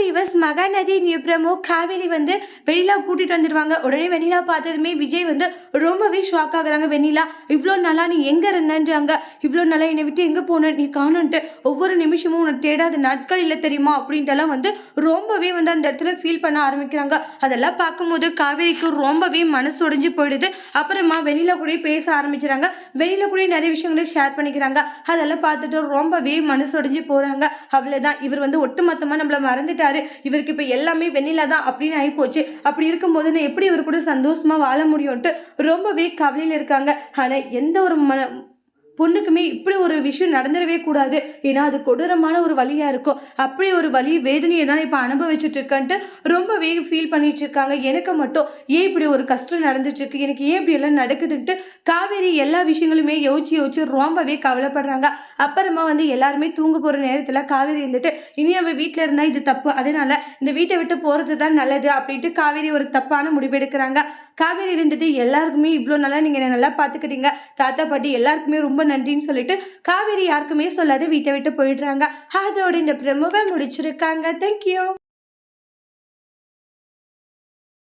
Viewers Mahanadi நியூப்ரமோ Kaveri வந்து வெண்ணிலா கூட்டிட்டு வந்துடுவாங்க உடனே வெண்ணிலா பார்த்ததுமே விஜய் வந்து ரொம்பவே ஷாக் ஆகுறாங்க. வெண்ணிலா இவ்வளோ நாளா நீ எங்க இருந்தன்றாங்க? இவ்வளோ நாளா என்னை விட்டு எங்க போன? நீ காணுன்ட்டு ஒவ்வொரு நிமிஷமும் உன்னை தேடாத நாட்கள் இல்லை தெரியுமா? அப்படின்ட்டுலாம் வந்து ரொம்பவே வந்து அந்த இடத்துல ஃபீல் பண்ண ஆரம்பிக்கிறாங்க. அதெல்லாம் பார்க்கும்போது காவேரிக்கு ரொம்பவே மனசு உடைஞ்சு போயிடுது. அப்புறமா வெண்ணிலா கூட பேச ஆரம்பிச்சுறாங்க. வெளியில கூட நிறைய விஷயங்களை ஷேர் பண்ணிக்கிறாங்க. அதெல்லாம் பார்த்துட்டு ரொம்பவே மனசு உடைஞ்சு போறாங்க. அவ்வளோதான் இவர் வந்து ஒட்டுமொத்தமாக நம்மள இறந்துட்டாரு. இவருக்கு இப்போ எல்லாமே வெண்ணிலா தான் அப்படின்னு ஆகிப்போச்சு அப்படி இருக்கும்போது நான் எப்படி இவர் கூட சந்தோஷமா வாழ முடியும்ட்டு ரொம்பவே கவலையில் இருக்காங்க. ஆனால் எந்த ஒரு மன பொண்ணுக்குமே இப்படி ஒரு விஷயம் நடந்துடவே கூடாது. ஏன்னா அது கொடூரமான ஒரு வழியாக இருக்கும். அப்படி ஒரு வழி வேதனையை தான் இப்போ அனுபவிச்சுட்டு இருக்கேன்ட்டு ரொம்பவே ஃபீல் பண்ணிட்டு இருக்காங்க. எனக்கு மட்டும் ஏன் இப்படி ஒரு கஷ்டம் நடந்துட்டு இருக்கு? எனக்கு ஏன் இப்படி எல்லாம் நடக்குதுன்ட்டு காவேரி எல்லா விஷயங்களுமே யோசிச்சு யோசிச்சு ரொம்பவே கவலைப்படுறாங்க. அப்புறமா வந்து எல்லாருமே தூங்க போகிற நேரத்தில் காவேரி இருந்துட்டு இனி நம்ம வீட்டில் இருந்தால் இது தப்பு. அதனால இந்த வீட்டை விட்டு போகிறது தான் நல்லது அப்படின்ட்டு காவேரி ஒரு தப்பான முடிவு எடுக்கிறாங்க. காவேரி இருந்துட்டு எல்லாருக்குமே இவ்வளோ நல்லா நீங்கள் நல்லா பார்த்துக்கிட்டீங்க தாத்தா பாட்டி எல்லாருக்குமே ரொம்ப நன்றின்னு சொல்லிட்டு காவேரி யாருக்குமே சொல்லாத வீட்டை விட்டு போயிடுறாங்க. அதோட இந்த பிரமுவை முடிச்சிருக்காங்க. தேங்க்யூ